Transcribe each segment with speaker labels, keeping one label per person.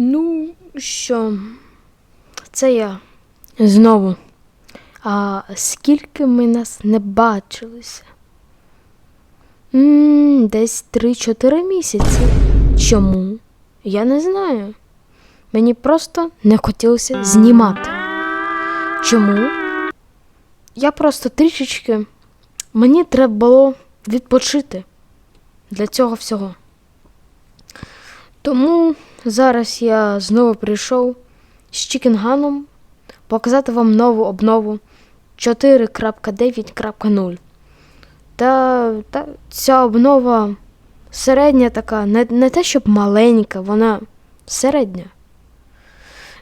Speaker 1: Ну, що, це я знову. А скільки ми нас не бачилися? м десь 3-4 місяці. Чому? Я не знаю. Мені просто не хотілося знімати. Чому? Я просто трішечки. Мені треба було відпочити для цього всього. Тому зараз я знову прийшов з Чікінганом показати вам нову обнову 4.9.0. Та, та ця обнова середня така, не, не те, щоб маленька, вона середня.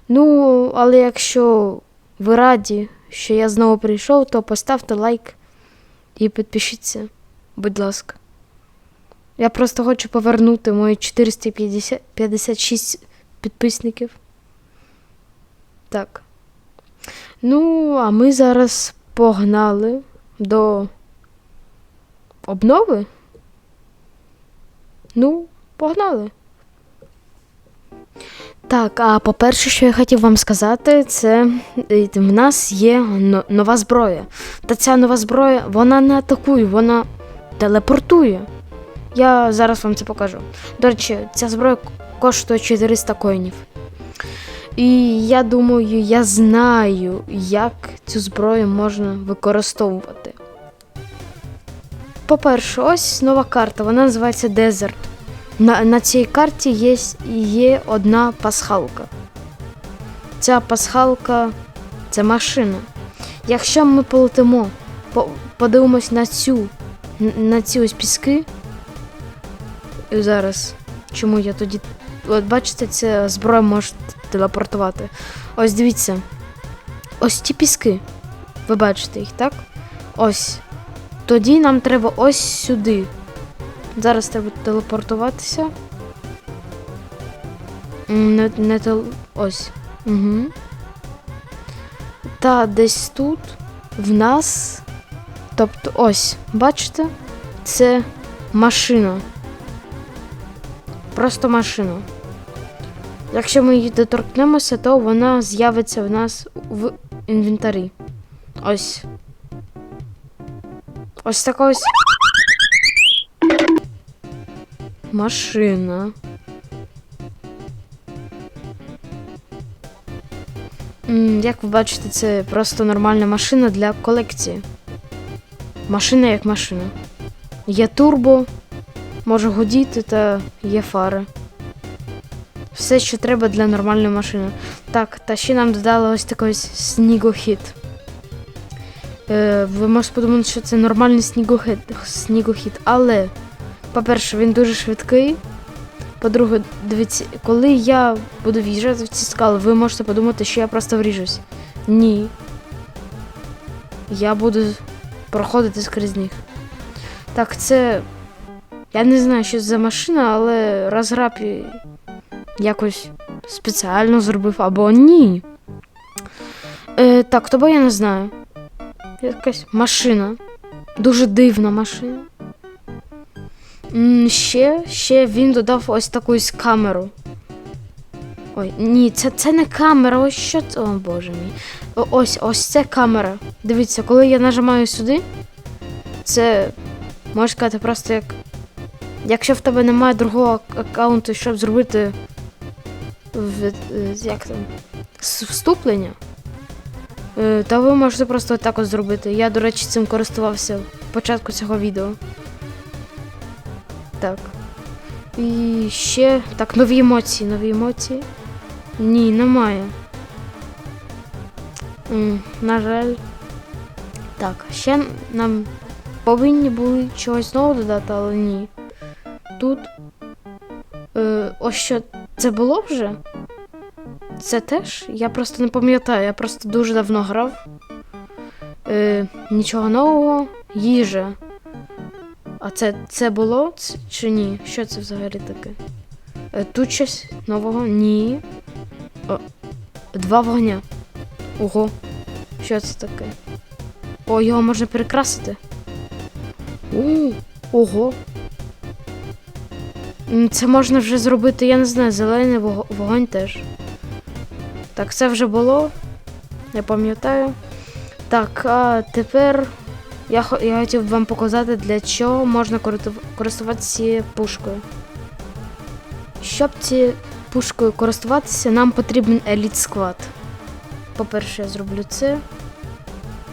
Speaker 1: Ну, але якщо ви раді, що я знову прийшов, то поставте лайк і підпишіться, будь ласка. Я просто хочу повернути мої 456 підписників. Так. Ну, а ми зараз погнали до обнови. Ну, погнали. Так, а по-перше, що я хотів вам сказати, це е, в нас є нова зброя. Та ця нова зброя, вона не атакує, вона телепортує. Я зараз вам це покажу. До речі, ця зброя коштує 400 коїнів. І я думаю, я знаю, як цю зброю можна використовувати. По-перше, ось нова карта, вона називається Desert. На, на цій карті є, є одна пасхалка. Ця пасхалка це машина. Якщо ми полетимо, по, подивимось на цю, на ці ось піски. Зараз, чому я тоді. От бачите, ця зброя може телепортувати. Ось дивіться. Ось ті піски. Ви бачите їх, так? Ось. Тоді нам треба ось сюди. Зараз треба телепортуватися. Не, не тел... Ось. Угу. Та десь тут в нас. Тобто ось, бачите? Це машина. Просто машина. Якщо ми її доторкнемося, то вона з'явиться в нас в інвентарі. Ось. Ось така ось. Машина. Як ви бачите, це просто нормальна машина для колекції. Машина як машина. Є турбо, може гудіти та є фари. Все, що треба для нормальної машини. Так, та ще нам додали ось такий снігохід. Е, ви можете подумати, що це нормальний снігохід, снігохід, але, по-перше, він дуже швидкий. По-друге, дивіться, коли я буду в'їжджати в ці скали, ви можете подумати, що я просто вріжусь. Ні. Я буду проходити скрізь них. Так, це. Я не знаю, що це за машина, але розграб якось спеціально зробив або ні. Е, так, тобо я не знаю. Якась машина. Дуже дивна машина. Ще, ще він додав ось таку камеру. Ой, ні, це, це не камера, ось що це. О боже мій. Ось, ось це камера. Дивіться, коли я нажимаю сюди, це можна сказати просто як. Якщо в тебе немає другого аккаунту, щоб зробити в, е, як там, вступлення, е, то ви можете просто так от зробити. Я, до речі, цим користувався в початку цього відео. Так. І ще. Так, нові емоції, нові емоції. Ні, немає. На жаль. Так, ще нам повинні були чогось нового додати, але ні. Тут. Е, ось що це було вже? Це теж? Я просто не пам'ятаю, я просто дуже давно грав. Е, нічого нового, їжа. А це, це було чи ні? Що це взагалі таке? Е, тут щось нового? Ні. О, два вогня. Ого. Що це таке? О, його можна перекрасити. У, ого. Це можна вже зробити, я не знаю, зелений вогонь теж. Так, це вже було. Я пам'ятаю. Так, а тепер я, я хотів вам показати, для чого можна користуватися пушкою. Щоб цією пушкою користуватися, нам потрібен еліт склад. По-перше, я зроблю це.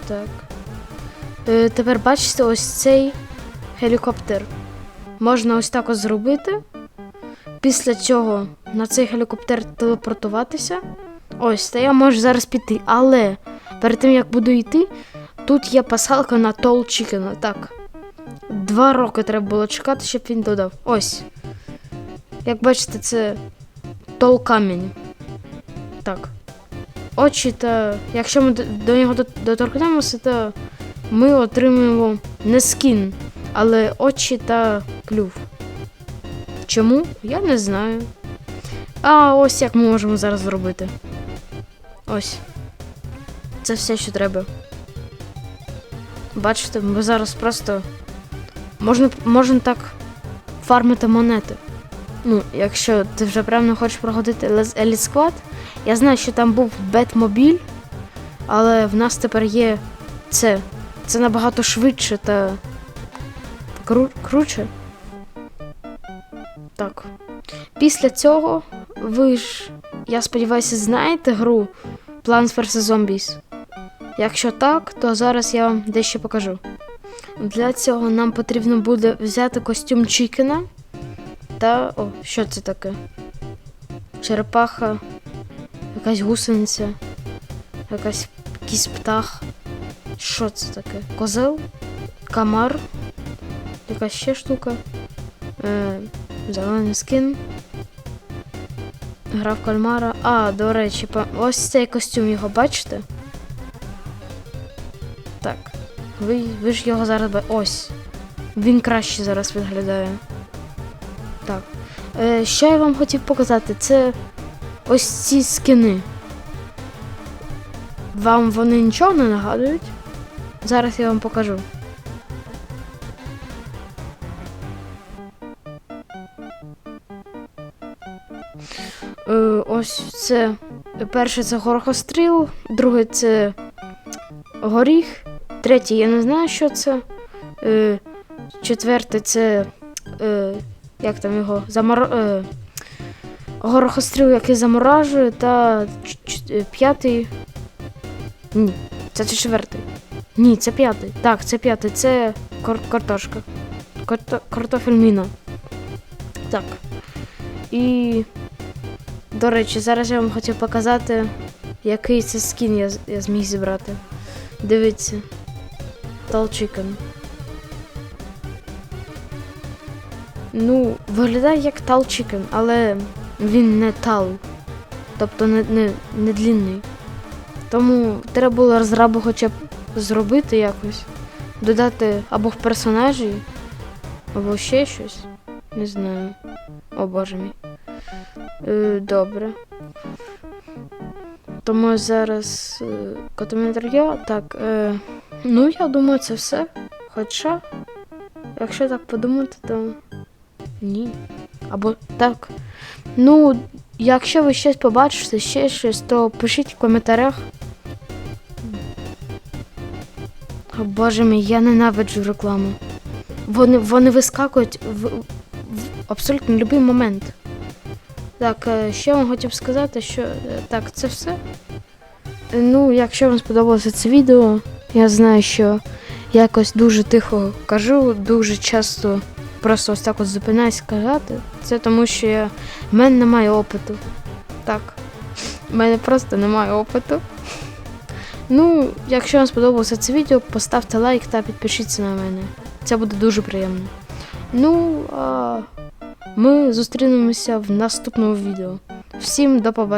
Speaker 1: Так. Е, тепер бачите ось цей гелікоптер. Можна ось так ось зробити. Після цього на цей гелікоптер телепортуватися. Ось, та я можу зараз піти. Але перед тим як буду йти, тут є пасалка на Тол Чікена. Так. Два роки треба було чекати, щоб він додав. Ось. Як бачите, це Тол камінь. Так. Очі та. Якщо ми до- нього доторкнемося, то ми отримуємо не скін, але очі та клюв. Чому? Я не знаю. А ось як ми можемо зараз зробити. Ось. Це все, що треба. Бачите, ми зараз просто. Можна, можна так фармити монети. Ну, якщо ти вже прям не хочеш проходити Elite Squad, я знаю, що там був Бетмобіль, але в нас тепер є це. Це набагато швидше та кру- круче. Так. Після цього ви ж, я сподіваюся, знаєте гру Plants vs. Zombies? Якщо так, то зараз я вам дещо покажу. Для цього нам потрібно буде взяти костюм Чікена та. О, що це таке? Черепаха, якась гусениця, якась якийсь птах. Що це таке? Козел? Камар? Якась ще штука. Е, зелений скин. Гра в кальмара. А, до речі, ось цей костюм його бачите? Так. Ви, ви ж його зараз. Ось. Він краще зараз виглядає. Так. Е, що я вам хотів показати? Це ось ці скини. Вам вони нічого не нагадують? Зараз я вам покажу. Е, ось це. Перше це горохостріл, друге це горіх, третє я не знаю, що це. Е, четверте це. Е, як там його? Замор... Е, горохостріл, який заморажує, та е, п'ятий. Ні, це четвертий. Ні, це п'ятий. Так, це п'ятий, це кар- картошка. Карто... Картофель міна. Так. І. До речі, зараз я вам хотів показати, який це скін я, я зміг зібрати. Дивіться. Tall Chicken. Ну, виглядає як Tall Chicken, але він не тал. Тобто не, не, не длінний. Тому треба було розрабу хоча б зробити якось. Додати або в персонажі, або ще щось. Не знаю. О боже мій. Е, добре. Тому зараз е, котометрія. Так. Е, ну, я думаю, це все. Хоча, якщо так подумати, то ні. Або так. Ну, якщо ви щось побачите, ще щось, то пишіть в коментарях. О, боже мій, я ненавиджу рекламу. Вони, вони вискакують в, в абсолютно будь-який момент. Так, е, я вам хотів сказати, що е, так, це все. Е, Ну, якщо вам сподобалося це відео, я знаю, що якось дуже тихо кажу, дуже часто просто ось так от зупинаюсь казати. Це тому, що я... в мене немає опиту. Так. В мене просто немає опиту. Ну, якщо вам сподобалося це відео, поставте лайк та підпишіться на мене. Це буде дуже приємно. Ну, а ми зустрінемося в наступному відео. Всім до побачення.